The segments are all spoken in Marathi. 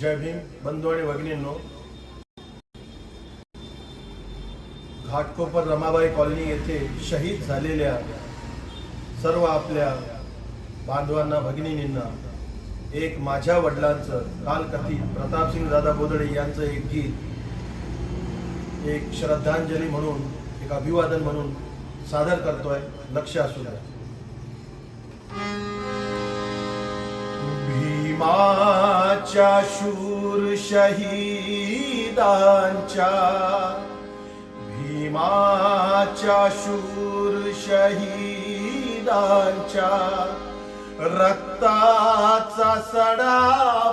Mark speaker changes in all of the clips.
Speaker 1: जय भीम बंधू आणि भगिनींनो. घाटकोपर रमाबाई कॉलनी येथे शहीद झालेल्या सर्व आपल्या बांधवांना भगिनींना एक माझ्या वडिलांचं कालकथित प्रतापसिंग दादा बोदडे यांचं एक गीत एक श्रद्धांजली म्हणून एक अभिवादन म्हणून सादर करतोय. लक्ष असू द्या. भीमा भीमाच्या शूर शहीदांच्या भीमाच्या शूर शहीदांच्या रक्ताचा सडा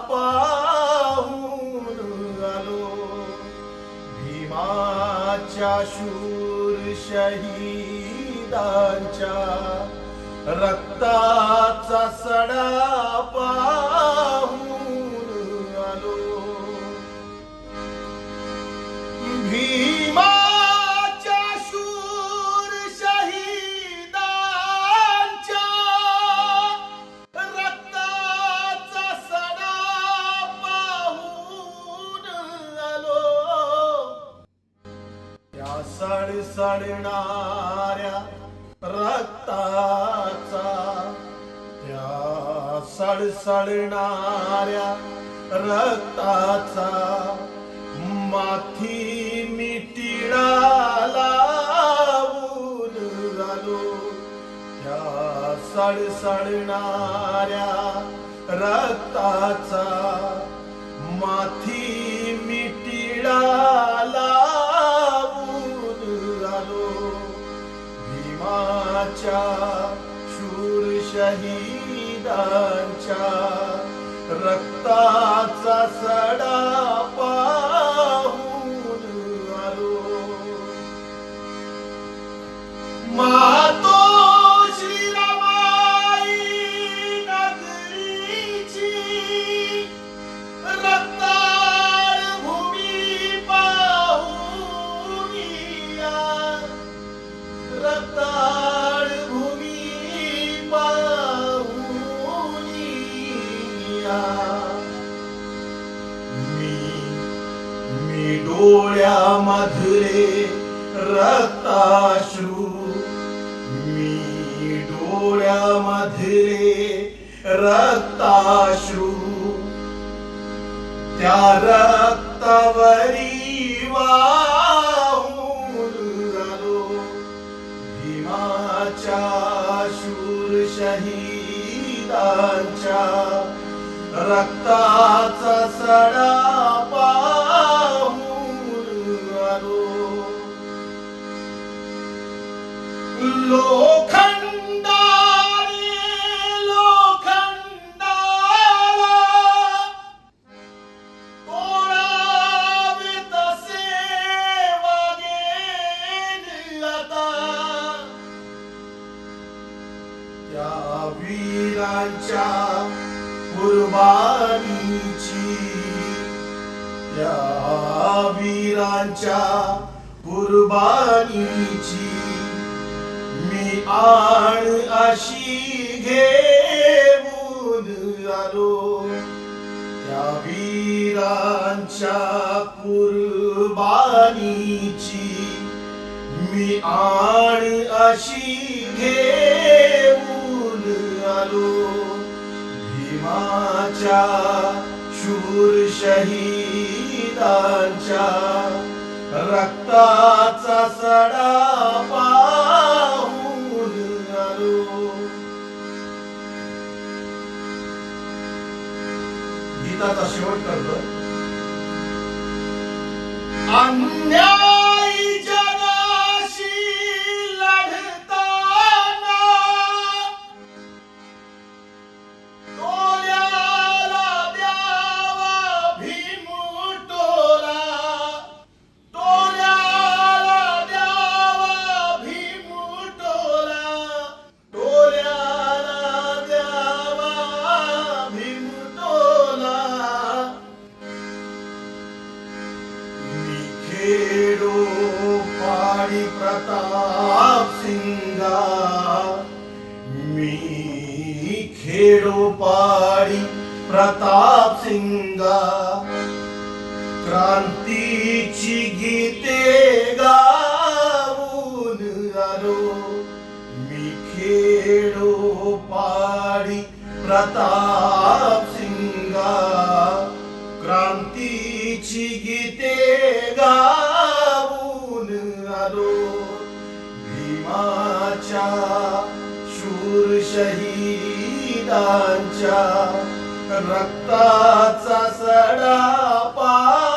Speaker 1: पाहून आलो. भीमाच्या शूर शहीदांच्या रक्ताचा सडा पाहून भीमाच्या शूर शहीदांच्या रक्ताचा सडा पाहून आलो. त्या सडसडणाऱ्या रक्ताचा त्या सडसडणाऱ्या रक्ताचा माथी सडसडणाऱ्या रक्ताचा माथी मिटिळा लावून आलो भीमाच्या शूर शहीदांच्या रक्ताचा सडा मी मी डोळ्यामधले रक्ताश्रू मी डोळ्यामधले रक्ताश्रू. त्या रक्तावरी वाहून भीमाच्या शूर शहीदांच्या रक्ताचा सडा पाहून आलो. लोखंडाला आता. त्या वीरांच्या कुर्बानीची त्या वीरांच्या कुर्बानीची मी आण अशी घेऊन आलो. त्या वीरांच्या कुर्बानीची मी आण अशी घेऊन आलो. भीमाच्या शूर शहीदांच्या रक्ताचा सडा पाहून आलो. गीताचा शेवट करतो अन्याय मी खेडोपाडी प्रताप सिंगा क्रांतीची गीते गाऊन आलो मी खेडोपाडी प्रताप सिंगा क्रांतीची गीते गाऊन आलो भीमाच्या शूर शहीदांच्या रक्ताचा सडा पा